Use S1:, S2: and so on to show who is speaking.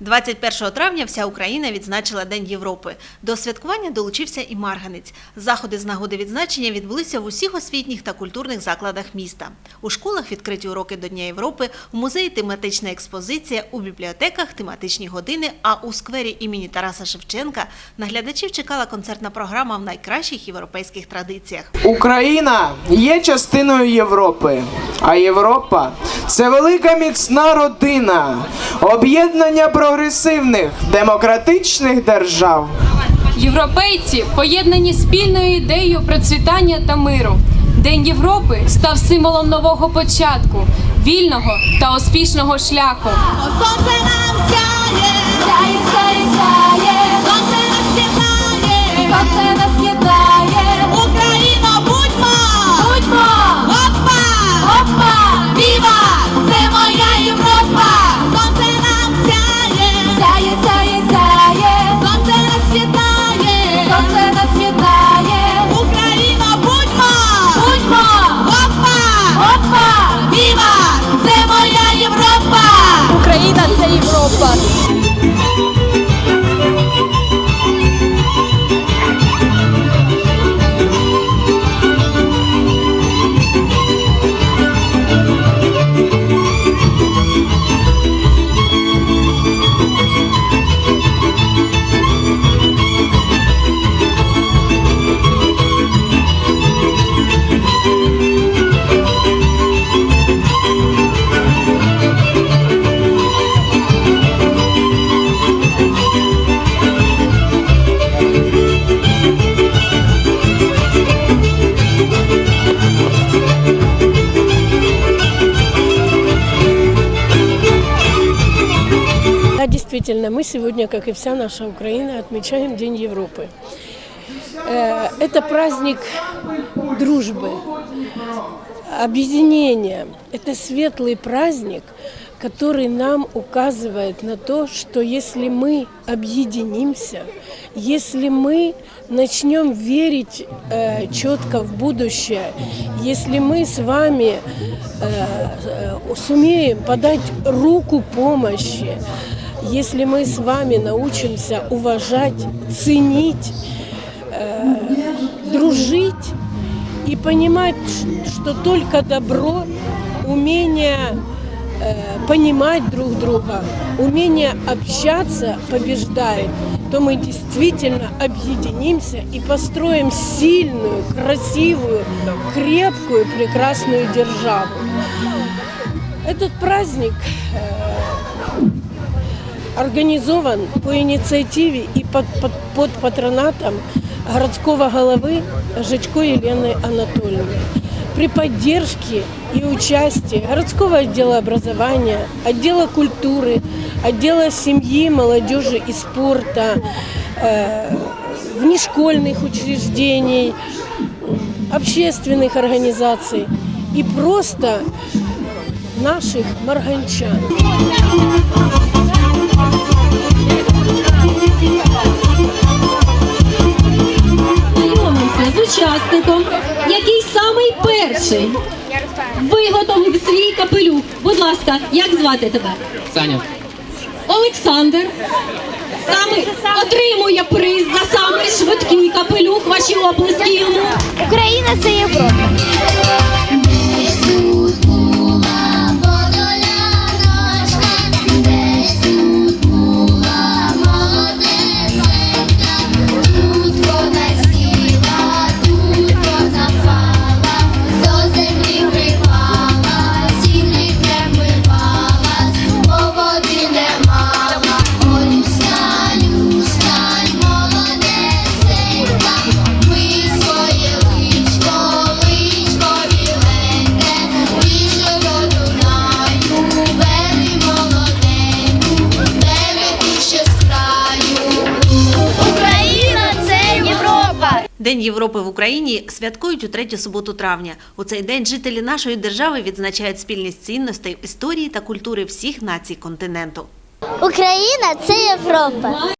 S1: 21 травня вся Україна відзначила День Європи. До святкування долучився і Марганець. Заходи з нагоди відзначення відбулися в усіх освітніх та культурних закладах міста. У школах відкриті уроки до Дня Європи, у музеї тематична експозиція, у бібліотеках тематичні години. А у сквері імені Тараса Шевченка наглядачів чекала концертна програма в найкращих європейських традиціях.
S2: Україна є частиною Європи, а Європа це велика міцна родина, об'єднання прогресивних демократичних держав.
S3: Європейці поєднані спільною ідеєю процвітання та миру. День Європи став символом нового початку, вільного та успішного шляху.
S4: open действительно, мы сегодня, как и вся наша Украина, отмечаем День Европы. Э, Это праздник дружбы, объединения. Это светлый праздник, который нам указывает на то, что если мы объединимся, если мы начнем верить э, четко в будущее, если мы с вами э, э, сумеем подать руку помощи, если мы с вами научимся уважать, ценить, э, дружить и понимать, что только добро, умение э, понимать друг друга, умение общаться побеждает, то мы действительно объединимся и построим сильную, красивую, крепкую, прекрасную державу. Этот праздник э, организован по инициативе и под, под, под патронатом городского головы Жечко Елены Анатольевны. При поддержке и участии городского отдела образования, отдела культуры, отдела семьи, молодежи и спорта, э, внешкольных учреждений, общественных организаций и просто наших марганчан.
S5: Знайомимося з учасником, який самий перший виготовив свій капелюх. Будь ласка, як звати тебе?
S6: Саня.
S5: Олександр. Саме отримує приз за самий швидкий капелюх. Ваші оплески йому.
S7: Україна це Європа.
S1: День Європи в Україні святкують у третю суботу травня. У цей день жителі нашої держави відзначають спільність цінностей, історії та культури всіх націй континенту.
S7: Україна це Європа.